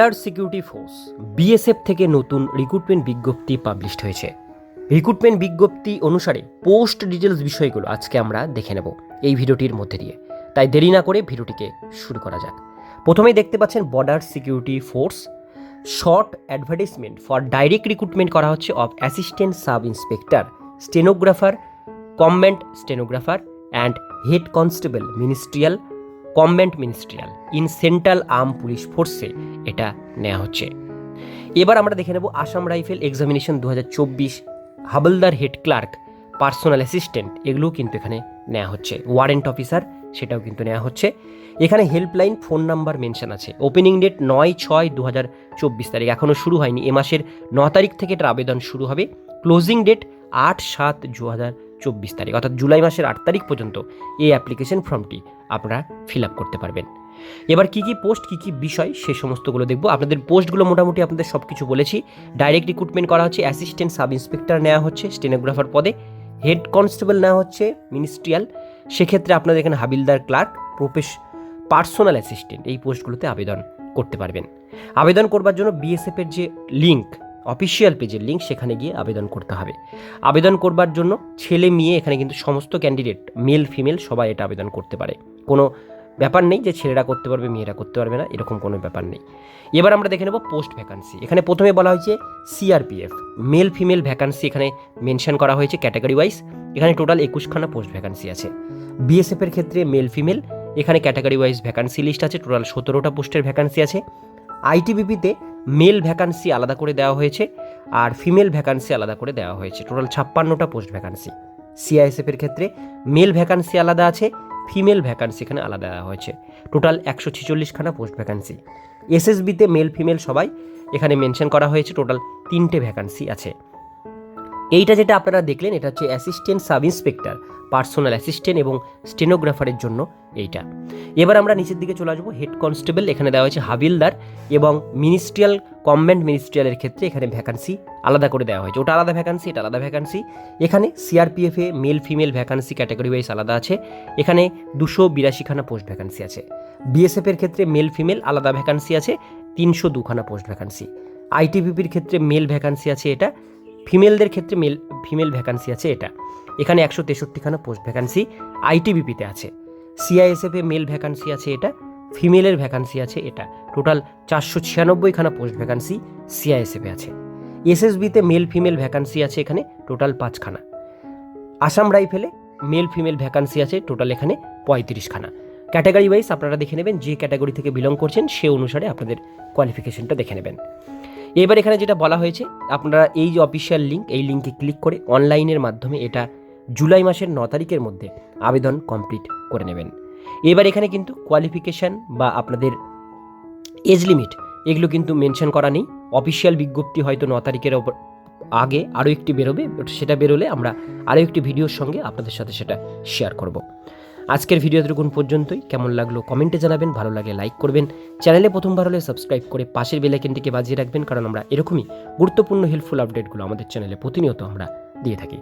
Border security force BSF থেকে নতুন recruitment বিজ্ঞপ্তি পাবলিশড হয়েছে। রিক্রুটমেন্ট বিজ্ঞপ্তি অনুসারে পোস্ট ডিটেলস বিষয়গুলো আজকে আমরা দেখে নেব এই ভিডিওটির মধ্যে দিয়ে। তাই দেরি না করে ভিডিওটিকে শুরু করা যাক। প্রথমেই দেখতে পাচ্ছেন border security force short advertisement for direct recruitment করা হচ্ছে of assistant sub inspector stenographer comment stenographer and head constable ministerial combatant ministerial in central arm police ফোর্সে এটা নেওয়া হচ্ছে। এবার আমরা দেখে নেব আসাম রাইফেল এক্সামিনেশন দু হাজার চব্বিশ, হাবলদার হেড ক্লার্ক, পার্সোনাল অ্যাসিস্ট্যান্ট, এগুলোও কিন্তু এখানে নেওয়া হচ্ছে। ওয়ারেন্ট অফিসার, সেটাও কিন্তু নেওয়া হচ্ছে। এখানে হেল্পলাইন ফোন নাম্বার মেনশন আছে। ওপেনিং ডেট নয় ছয় দু হাজার চব্বিশ তারিখ এখনও শুরু হয়নি। এ মাসের ন তারিখ থেকে এটার আবেদন শুরু হবে। ক্লোজিং ডেট আট সাত দু হাজার চব্বিশ তারিখ, অর্থাৎ জুলাই মাসের আট তারিখ পর্যন্ত এই অ্যাপ্লিকেশন ফর্মটি আপনারা ফিল আপ করতে পারবেন। এবার কী কী পোস্ট কী কী বিষয়, সে সমস্তগুলো দেখব। আপনাদের পোস্টগুলো মোটামুটি আপনাদের সব কিছু বলেছি। ডাইরেক্ট রিক্রুটমেন্ট করা হচ্ছে অ্যাসিস্ট্যান্ট সাব ইন্সপেক্টর নেওয়া হচ্ছে স্টেনোগ্রাফার পদে। হেড কনস্টেবল নেওয়া হচ্ছে মিনিস্ট্রিয়াল সেক্ষেত্রে আপনাদের এখানে হাবিলদার ক্লার্ক প্রফেশ পার্সোনাল অ্যাসিস্ট্যান্ট এই পোস্টগুলোতে আবেদন করতে পারবেন। আবেদন করবার জন্য বিএসএফের যে লিঙ্ক অফিসিয়াল পেজের লিঙ্ক সেখানে গিয়ে আবেদন করতে হবে। আবেদন করবার জন্য ছেলে, মেয়ে, এখানে কিন্তু সমস্ত ক্যান্ডিডেট মেল ফিমেল সবাই এটা আবেদন করতে পারে। কোনো ব্যাপার নেই যে ছেলেরা করতে পারবে, মেয়েরা করতে পারবে না, এরকম কোনো ব্যাপার নেই। এবার আমরা দেখে নেব পোস্ট ভ্যাকান্সি এখানে প্রথমে বলা হয়েছে সিআরপিএফ মেল ফিমেল ভ্যাকান্সি এখানে মেনশন করা হয়েছে ক্যাটাগরি ওয়াইজ এখানে টোটাল একুশখানা পোস্ট ভ্যাকান্সি আছে। বিএসএফের ক্ষেত্রে মেল ফিমেল এখানে ক্যাটাগরি ওয়াইজ ভ্যাকান্সি লিস্ট আছে টোটাল সতেরোটা পোস্টের ভ্যাকান্সি আছে। আইটিবিপিতে মেল ভ্যাকান্সি আলাদা করে দেওয়া হয়েছে আর ফিমেল ভ্যাকান্সি আলাদা করে দেওয়া হয়েছে। টোটাল ছাপ্পান্নটা পোস্ট ভ্যাকান্সি সিআইএসএফের ক্ষেত্রে মেল ভ্যাকান্সি আলাদা আছে ফিমেল ভ্যাকান্সি এখানে আলাদা দেওয়া হয়েছে। টোটাল একশো ছেচল্লিশখানা পোস্ট ভ্যাকান্সি এসএসবিতে মেল ফিমেল সবাই এখানে মেনশন করা হয়েছে। টোটাল তিনটে ভ্যাকান্সি আছে। এইটা যেটা আপনারা দেখলেন, এটা হচ্ছে assistant sub inspector personal assistant এবং স্টেনোগ্রাফারের জন্য এইটা। এবার আমরা নিচের দিকে চলে আসব। হেড কনস্টেবল এখানে দেওয়া হয়েছে হাবিলদার এবং মিনিস্ট্রিয়াল কমব্যান্ট মিনিস্ট্রিয়ালের ক্ষেত্রে এখানে ভ্যাকান্সি আলাদা করে দেওয়া হয়েছে। ওটা আলাদা ভ্যাকান্সি এটা আলাদা ভ্যাকান্সি এখানে সিআরপিএফে male female vacancy category wise আলাদা আছে। এখানে দুশো বিরাশিখানা পোস্ট ভ্যাকান্সি আছে। বিএসএফের ক্ষেত্রে মেল ফিমেল আলাদা ভ্যাকান্সি আছে, তিনশো দুখানা পোস্ট ভ্যাকান্সি আইটিবিপির ক্ষেত্রে মেল ভ্যাকান্সি আছে এটা ফিমেলদের ক্ষেত্রে মেল ফিমেল ভ্যাকান্সি আছে এটা। এখানে একশো তেষট্টিখানা পোস্ট ভ্যাকান্সি আইটিবিপিতে আছে। সিআইএসএফে মেল ভ্যাকান্সি আছে এটা ফিমেলের ভ্যাকান্সি আছে এটা। টোটাল চারশো ছিয়ানব্বইখানা পোস্ট ভ্যাকান্সি সিআইএসএফে আছে। এসএসবিতে মেল ফিমেল ভ্যাকান্সি আছে এখানে টোটাল পাঁচখানা। আসাম রাইফেলে মেল ফিমেল ভ্যাকান্সি আছে টোটাল এখানে পঁয়ত্রিশখানা। ক্যাটাগরি ওয়াইজ আপনারা দেখে নেবেন, যে ক্যাটাগরি থেকে বিলং করছেন, সে অনুসারে আপনাদের কোয়ালিফিকেশনটা দেখে নেবেন। এবার এখানে যেটা বলা হয়েছে, আপনারা এই যে অফিসিয়াল লিঙ্ক এই লিঙ্কে ক্লিক করে অনলাইনের মাধ্যমে এটা জুলাই মাসের ন তারিখের মধ্যে আবেদন কমপ্লিট করে নেবেন। এবার এখানে কিন্তু কোয়ালিফিকেশান বা আপনাদের এজ লিমিট এগুলো কিন্তু মেনশন করা নেই। অফিসিয়াল বিজ্ঞপ্তি হয়তো ন তারিখের ওপর আগে আরও একটি বেরোবে সেটা বেরোলে আমরা আরও একটি ভিডিওর সঙ্গে আপনাদের সাথে সেটা শেয়ার করব। আজকের ভিডিও এতটুকুন পর্যন্তই। কেমন লাগল কমেন্টে জানাবেন, ভালো লাগে লাইক করবেন। চ্যানেলে প্রথমবার হলে সাবস্ক্রাইব করে পাশের বেলাইকেনটিকে বাজিয়ে রাখবেন, কারণ আমরা এরকমই গুরুত্বপূর্ণ হেল্পফুল আপডেটগুলো আমাদের চ্যানেলে প্রতিনিয়ত আমরা দিয়ে থাকি।